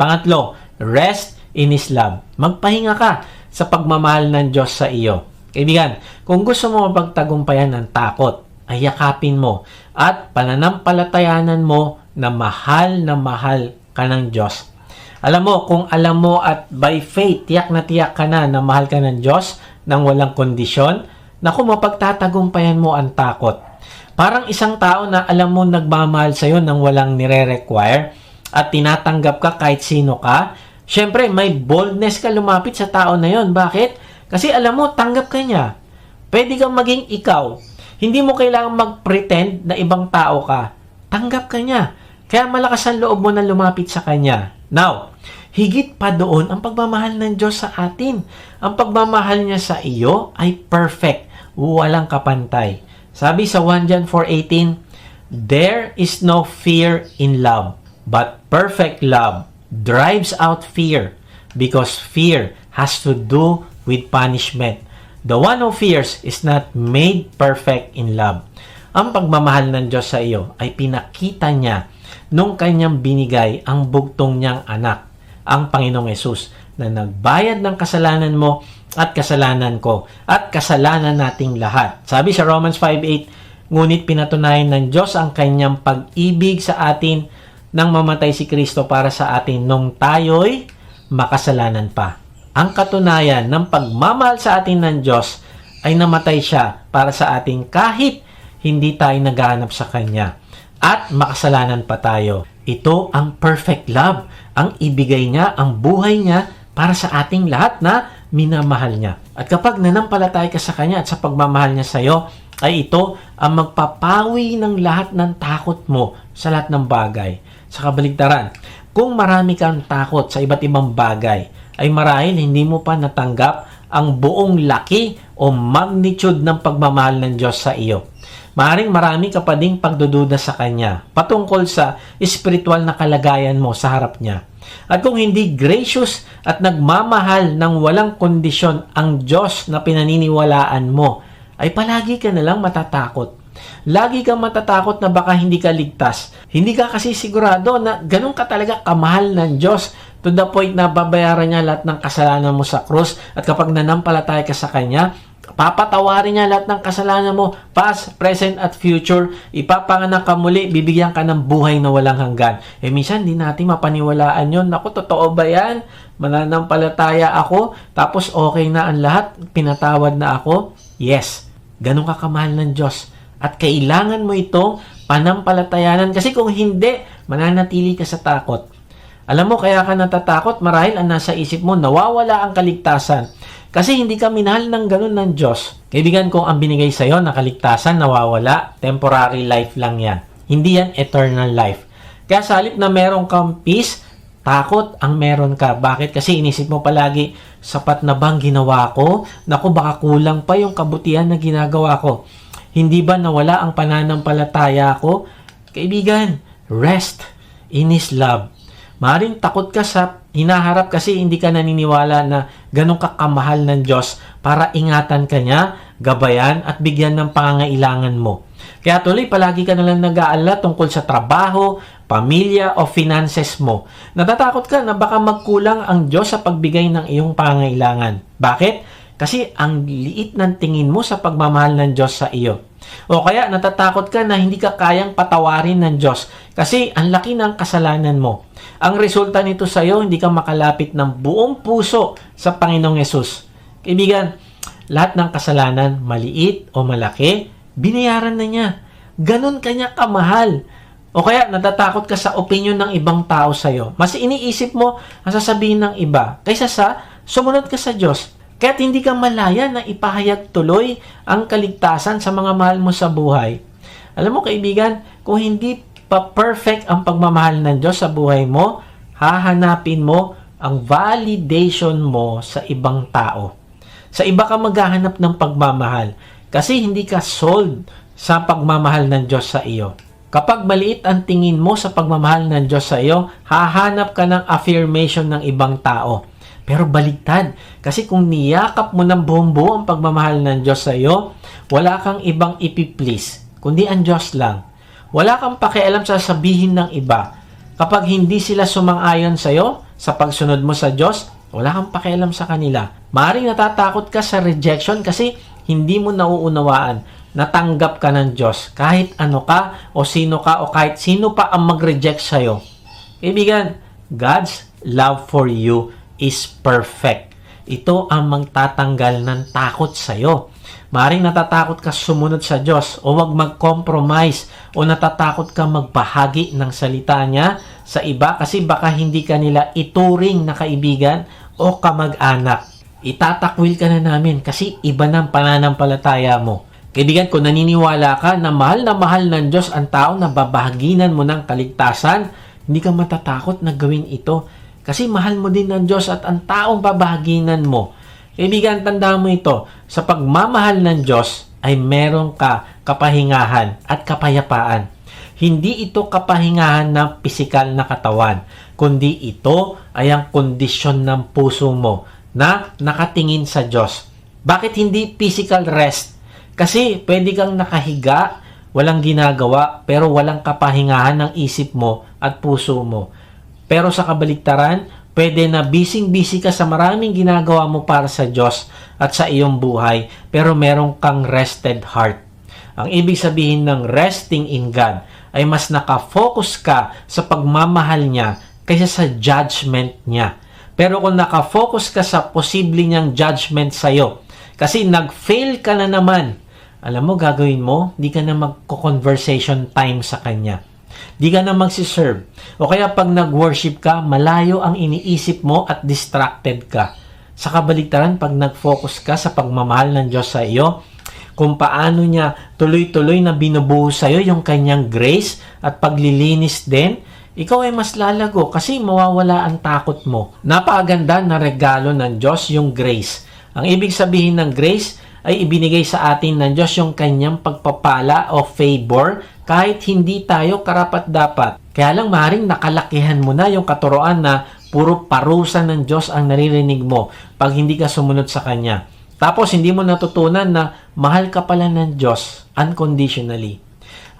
Pangatlo, rest in His love. Magpahinga ka sa pagmamahal ng Diyos sa iyo. Kaibigan, kung gusto mo mapagtagumpayan ng takot, ay yakapin mo at pananampalatayanan mo na mahal na mahal ka ng Diyos. Alam mo, kung alam mo at by faith, tiyak na tiyak ka na na mahal ka ng Diyos nang walang kondisyon, naku, mapagtatagumpayan mo ang takot. Parang isang tao na alam mo nagmamahal sa'yo nang walang nire-require at tinatanggap ka kahit sino ka, syempre may boldness ka lumapit sa tao na yon. Bakit? Kasi alam mo, tanggap ka niya. Pwede kang maging ikaw. Hindi mo kailangang mag-pretend na ibang tao ka. Tanggap ka niya. Kaya malakas ang loob mo na lumapit sa Kanya. Now, higit pa doon ang pagmamahal ng Diyos sa atin. Ang pagmamahal niya sa iyo ay perfect. Walang kapantay. Sabi sa 1 John 4.18, There is no fear in love, but perfect love drives out fear because fear has to do with punishment. The one who fears is not made perfect in love. Ang pagmamahal ng Diyos sa iyo ay pinakita niya nung kanyang binigay ang bugtong niyang anak, ang Panginoong Yesus, na nagbayad ng kasalanan mo at kasalanan ko at kasalanan nating lahat. Sabi sa Romans 5.8, ngunit pinatunayan ng Diyos ang kanyang pag-ibig sa atin nang mamatay si Kristo para sa atin nung tayo'y makasalanan pa. Ang katunayan ng pagmamahal sa atin ng Diyos ay namatay siya para sa atin kahit hindi tayo naghahanap sa Kanya at makasalanan pa tayo. Ito ang perfect love. Ang ibigay niya, ang buhay niya para sa ating lahat na minamahal niya. At kapag nanampalatay ka sa Kanya at sa pagmamahal niya sa iyo, ay ito ang magpapawi ng lahat ng takot mo sa lahat ng bagay. Sa kabaligtaran, kung marami kang takot sa iba't ibang bagay, ay marahil hindi mo pa natanggap ang buong laki o magnitude ng pagmamahal ng Diyos sa iyo. Maaring marami ka pa ding pagdududa sa Kanya patungkol sa espiritual na kalagayan mo sa harap niya. At kung hindi gracious at nagmamahal ng walang kondisyon ang Diyos na pinaniniwalaan mo, ay palagi ka na lang matatakot. Lagi kang matatakot na baka hindi ka ligtas. Hindi ka kasi sigurado na ganun ka talaga kamahal ng Diyos to the point na babayaran niya lahat ng kasalanan mo sa krus at kapag nanampalataya ka sa Kanya, papatawarin niya lahat ng kasalanan mo, past, present, at future. Ipapanganak ka muli, bibigyan ka ng buhay na walang hanggan. Eh, minsan, di natin mapaniwalaan yon Naku, totoo ba yan? Mananampalataya ako, tapos okay na ang lahat, pinatawad na ako? Yes, ganun ka kamahal ng Diyos. At kailangan mo itong panampalatayanan kasi kung hindi, mananatili ka sa takot. Alam mo, kaya ka natatakot marahil ang nasa isip mo, nawawala ang kaligtasan. Kasi hindi ka minahal ng ganun ng Diyos. Kaibigan kung ang binigay sa'yo na kaligtasan, nawawala, temporary life lang yan. Hindi yan eternal life. Kaya sa halip na meron kang peace, takot ang meron ka. Bakit? Kasi inisip mo palagi, sapat na bang ginawa ko? Naku, baka kulang pa yung kabutihan na ginagawa ko. Hindi ba nawala ang pananampalataya ko? Kaibigan, rest in His love. Maring takot ka sa hinaharap kasi hindi ka naniniwala na ganun ka kamahal ng Diyos para ingatan ka niya, gabayan at bigyan ng pangangailangan mo. Kaya tuloy, palagi ka nalang nag-aalala tungkol sa trabaho, pamilya o finances mo. Natatakot ka na baka magkulang ang Diyos sa pagbigay ng iyong pangangailangan. Bakit? Kasi ang liit ng tingin mo sa pagmamahal ng Diyos sa iyo. O kaya natatakot ka na hindi ka kayang patawarin ng Diyos kasi ang laki ng kasalanan mo. Ang resulta nito sa iyo, hindi ka makalapit ng buong puso sa Panginoong Yesus. Kaibigan, lahat ng kasalanan, maliit o malaki, binayaran na niya. Ganon kanya kamahal. O kaya natatakot ka sa opinion ng ibang tao sa iyo. Mas iniisip mo ang sasabihin ng iba kaysa sa sumunod ka sa Diyos. Kaya't hindi ka malaya na ipahayag tuloy ang kaligtasan sa mga mahal mo sa buhay. Alam mo kaibigan, kung hindi pa perfect ang pagmamahal ng Diyos sa buhay mo, hahanapin mo ang validation mo sa ibang tao. Sa iba ka maghahanap ng pagmamahal kasi hindi ka sold sa pagmamahal ng Diyos sa iyo. Kapag maliit ang tingin mo sa pagmamahal ng Diyos sa iyo, hahanap ka ng affirmation ng ibang tao. Pero baligtad, kasi kung niyakap mo ng buong buo ang pagmamahal ng Diyos sa iyo, wala kang ibang ipiplease, kundi ang Diyos lang. Wala kang pakialam sa sabihin ng iba. Kapag hindi sila sumang-ayon sa iyo, sa pagsunod mo sa Diyos, wala kang pakialam sa kanila. Maring natatakot ka sa rejection kasi hindi mo nauunawaan. Natanggap ka ng Diyos. Kahit ano ka o sino ka o kahit sino pa ang mag-reject sa'yo. Kaibigan, God's love for you is perfect. Ito ang magtatanggal ng takot sa'yo. Maring natatakot ka sumunod sa Diyos o wag mag-compromise o natatakot ka magbahagi ng salita niya sa iba kasi baka hindi ka nila ituring na kaibigan o kamag-anak. Itatakwil ka na namin kasi iba ng pananampalataya mo. Kaibigan, kung naniniwala ka na mahal na mahal ng Diyos ang tao na babahaginan mo ng kaligtasan, hindi ka matatakot na gawin ito. Kasi mahal mo din ng Diyos at ang taong babahaginan mo. Kaibigan, tandaan mo ito, sa pagmamahal ng Diyos ay meron ka kapahingahan at kapayapaan. Hindi ito kapahingahan ng pisikal na katawan, kundi ito ay ang kondisyon ng puso mo na nakatingin sa Diyos. Bakit hindi physical rest? Kasi pwede kang nakahiga, walang ginagawa, pero walang kapahingahan ng isip mo at puso mo. Pero sa kabaliktaran, pwede na busy-busy ka sa maraming ginagawa mo para sa Diyos at sa iyong buhay, pero meron kang rested heart. Ang ibig sabihin ng resting in God ay mas nakafocus ka sa pagmamahal niya kaysa sa judgment niya. Pero kung nakafocus ka sa posible niyang judgment sa'yo, kasi nag-fail ka na naman, alam mo, gagawin mo, di ka na magko-conversation time sa kanya. Di ka na magsiserve. O kaya pag nag-worship ka, malayo ang iniisip mo at distracted ka. Sa kabaligtaran, pag nag-focus ka sa pagmamahal ng Diyos sa iyo, kung paano niya tuloy-tuloy na binubuhos sa iyo yung kanyang grace at paglilinis din, ikaw ay mas lalago kasi mawawala ang takot mo. Napakaganda na regalo ng Diyos yung grace. Ang ibig sabihin ng grace ay ibinigay sa atin ng Diyos yung kanyang pagpapala o favor kahit hindi tayo karapat dapat. Kaya lang maring nakalakihan mo na yung katuroan na puro parusa ng Diyos ang naririnig mo pag hindi ka sumunod sa Kanya. Tapos hindi mo natutunan na mahal ka pala ng Diyos unconditionally.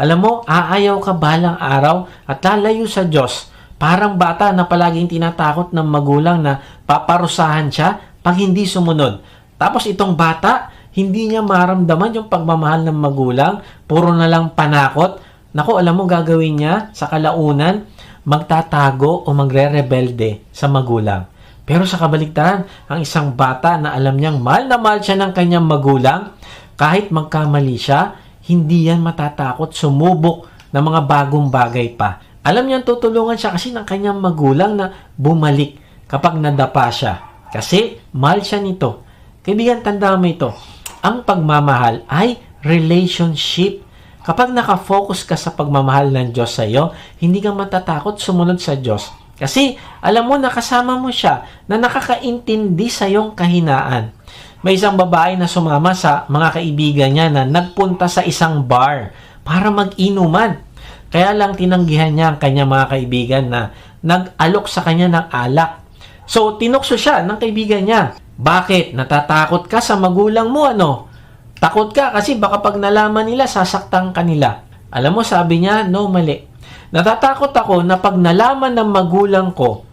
Alam mo, aayaw ka balang araw at lalayo sa Diyos. Parang bata na palaging tinatakot ng magulang na paparusahan siya pag hindi sumunod. Tapos itong bata, hindi niya maramdaman yung pagmamahal ng magulang, puro na lang panakot. Naku, alam mo gagawin niya sa kalaunan, magtatago o magre-rebelde sa magulang. Pero sa kabaligtaran, ang isang bata na alam niyang mahal na mahal siya ng kanyang magulang, kahit magkamali siya, hindi yan matatakot sumubok ng mga bagong bagay pa. Alam niyang tutulungan siya kasi ng kanyang magulang na bumalik kapag nadapa siya. Kasi mahal siya nito. Kaibigan, tandaan mo ito. Ang pagmamahal ay relationship. Kapag nakafocus ka sa pagmamahal ng Diyos sa iyo, hindi ka matatakot sumunod sa Diyos. Kasi alam mo nakasama mo siya na nakakaintindi sa iyong kahinaan. May isang babae na sumama sa mga kaibigan niya na nagpunta sa isang bar para mag-inuman. Kaya lang tinanggihan niya ang kanyang mga kaibigan na nag-alok sa kanya ng alak. So, tinukso siya ng kaibigan niya. Bakit? Natatakot ka sa magulang mo, ano? Takot ka kasi baka pag nalaman nila, sasaktan ka nila. Alam mo, sabi niya, no, mali. Natatakot ako na pag nalaman ng magulang ko,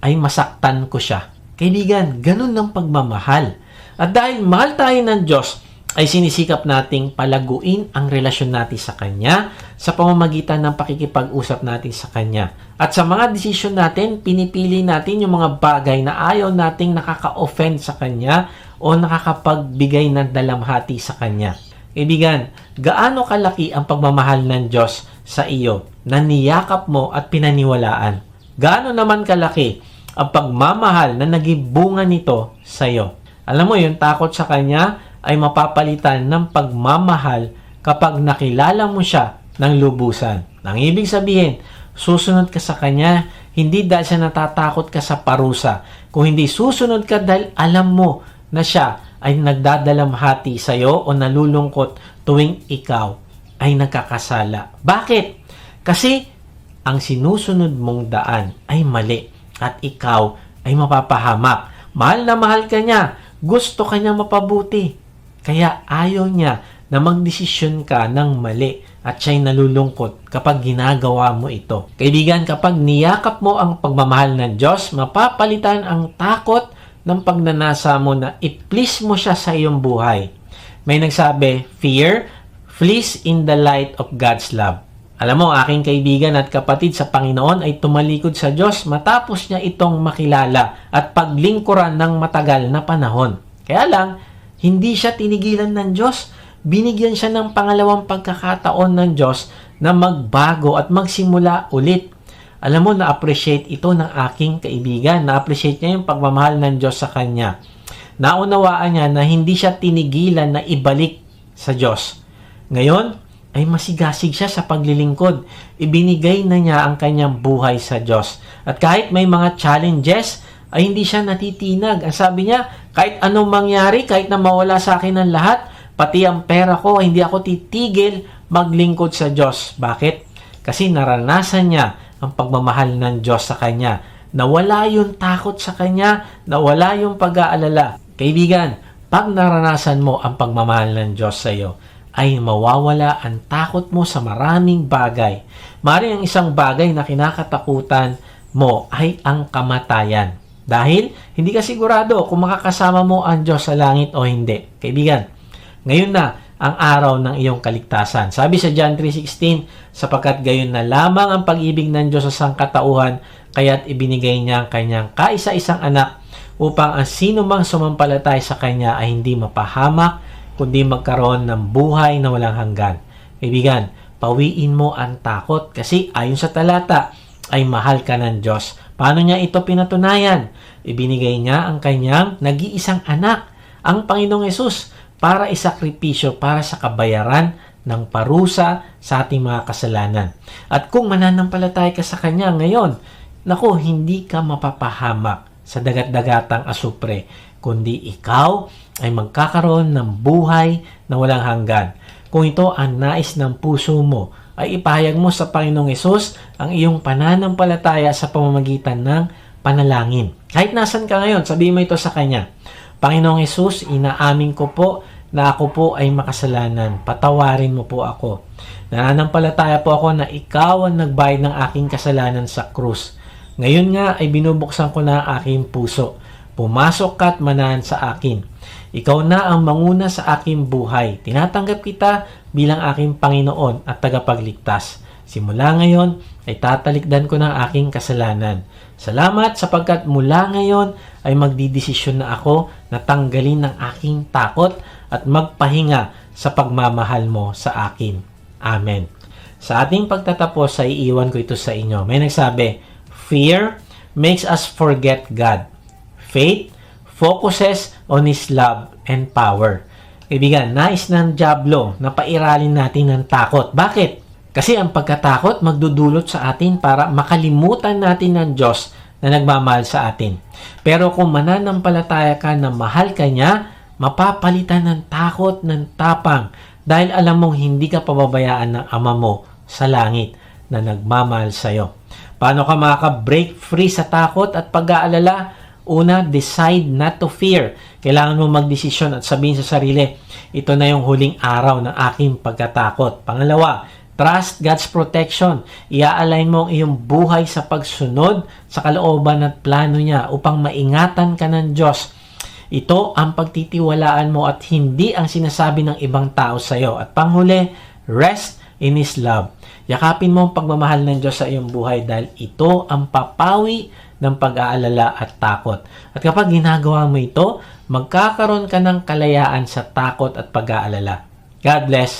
ay masaktan ko siya. Kaibigan, ganun ng pagmamahal. At dahil mahal tayo ng Diyos, ay sinisikap nating palaguin ang relasyon natin sa Kanya sa pamamagitan ng pakikipag-usap natin sa Kanya. At sa mga desisyon natin, pinipili natin yung mga bagay na ayaw nating nakaka-offend sa Kanya o nakakapagbigay ng dalamhati sa Kanya. Kaibigan, gaano kalaki ang pagmamahal ng Diyos sa iyo na niyakap mo at pinaniwalaan? Gaano naman kalaki ang pagmamahal na naging bunga nito sa iyo? Alam mo, yung takot sa Kanya ay mapapalitan ng pagmamahal kapag nakilala mo siya ng lubusan. Ang ibig sabihin, susunod ka sa Kanya, hindi dahil siya natatakot ka sa parusa. Kung hindi susunod ka dahil alam mo na siya ay nagdadalamhati sa iyo o nalulungkot tuwing ikaw ay nagkakasala. Bakit? Kasi ang sinusunod mong daan ay mali at ikaw ay mapapahamak. Mahal na mahal ka niya. Gusto ka niya mapabuti. Kaya ayaw niya na magdesisyon ka ng mali at siya'y nalulungkot kapag ginagawa mo ito. Kaibigan, kapag niyakap mo ang pagmamahal ng Diyos, mapapalitan ang takot ng pagnanasa mo na i-please mo siya sa iyong buhay. May nagsabi, fear flees in the light of God's love. Alam mo, aking kaibigan at kapatid sa Panginoon ay tumalikod sa Diyos matapos niya itong makilala at paglingkuran ng matagal na panahon. Kaya lang, hindi siya tinigilan ng Diyos. Binigyan siya ng pangalawang pagkakataon ng Diyos na magbago at magsimula ulit. Alam mo, na-appreciate ito ng aking kaibigan. Na-appreciate niya yung pagmamahal ng Diyos sa kanya. Naunawaan niya na hindi siya tinigilan na ibalik sa Diyos. Ngayon, ay masigasig siya sa paglilingkod. Ibinigay na niya ang kanyang buhay sa Diyos. At kahit may mga challenges, ay hindi siya natitinag. Ang sabi niya, kahit anong mangyari, kahit na mawala sa akin ang lahat, pati ang pera ko, hindi ako titigil maglingkod sa Diyos. Bakit? Kasi naranasan niya ang pagmamahal ng Diyos sa kanya. Nawala yung takot sa kanya, nawala yung pag-aalala. Kaibigan, pag naranasan mo ang pagmamahal ng Diyos sa iyo, ay mawawala ang takot mo sa maraming bagay. Mari ang isang bagay na kinakatakutan mo ay ang kamatayan. Dahil hindi ka sigurado kung makakasama mo ang Diyos sa langit o hindi. Kaibigan, ngayon na ang araw ng iyong kaligtasan. Sabi sa John 3.16, sapagkat gayon na lamang ang pag-ibig ng Diyos sa sangkatauhan, kaya't ibinigay niya ang kanyang kaisa-isang anak upang ang sino mang sumampalatay sa kanya ay hindi mapahamak, kundi magkaroon ng buhay na walang hanggan. Kaibigan, pawiin mo ang takot kasi ayon sa talata ay mahal ka ng Diyos. Paano niya ito pinatunayan? Ibinigay niya ang kanyang nag-iisang anak, ang Panginoong Yesus, para isakripisyo para sa kabayaran ng parusa sa ating mga kasalanan. At kung mananampalatay ka sa Kanya ngayon, nako, hindi ka mapapahamak sa dagat-dagatang asupre, kundi ikaw ay magkakaroon ng buhay na walang hanggan. Kung ito ang nais ng puso mo, ay ipahayag mo sa Panginoong Yesus ang iyong pananampalataya sa pamamagitan ng panalangin. Kahit nasan ka ngayon, sabihin mo ito sa Kanya. Panginoong Yesus, inaamin ko po na ako po ay makasalanan. Patawarin mo po ako. Nananampalataya po ako na ikaw ang nagbayad ng aking kasalanan sa krus. Ngayon nga ay binubuksan ko na ang aking puso. Pumasok ka at manahan sa akin. Ikaw na ang manguna sa aking buhay. Tinatanggap kita bilang aking Panginoon at tagapagligtas. Simula ngayon ay tatalikdan ko ng aking kasalanan. Salamat sapagkat mula ngayon ay magdidesisyon na ako na tanggalin ng aking takot at magpahinga sa pagmamahal mo sa akin. Amen. Sa ating pagtatapos ay iiwan ko ito sa inyo. May nagsabi, Fear makes us forget God. Faith focuses on His love and power. Kaibigan, nais ng Diablo na pairalin natin ng takot. Bakit? Kasi ang pagkatakot magdudulot sa atin para makalimutan natin ng Diyos na nagmamahal sa atin. Pero kung mananampalataya ka na mahal ka niya, mapapalitan ng takot ng tapang dahil alam mong hindi ka pababayaan ng ama mo sa langit na nagmamahal sa iyo. Paano ka makaka-break free sa takot at pag-aalala? Una, decide not to fear. Kailangan mo magdesisyon at sabihin sa sarili, ito na yung huling araw ng aking pagkatakot. Pangalawa, trust God's protection. Ia-align mo ang iyong buhay sa pagsunod sa kalooban at plano niya upang maingatan ka ng Diyos. Ito ang pagtitiwalaan mo at hindi ang sinasabi ng ibang tao sa iyo. At panghuli, rest in His love. Yakapin mo ang pagmamahal ng Diyos sa iyong buhay dahil ito ang papawi ng pag-aalala at takot. At kapag ginagawa mo ito, magkakaroon ka ng kalayaan sa takot at pag-aalala. God bless.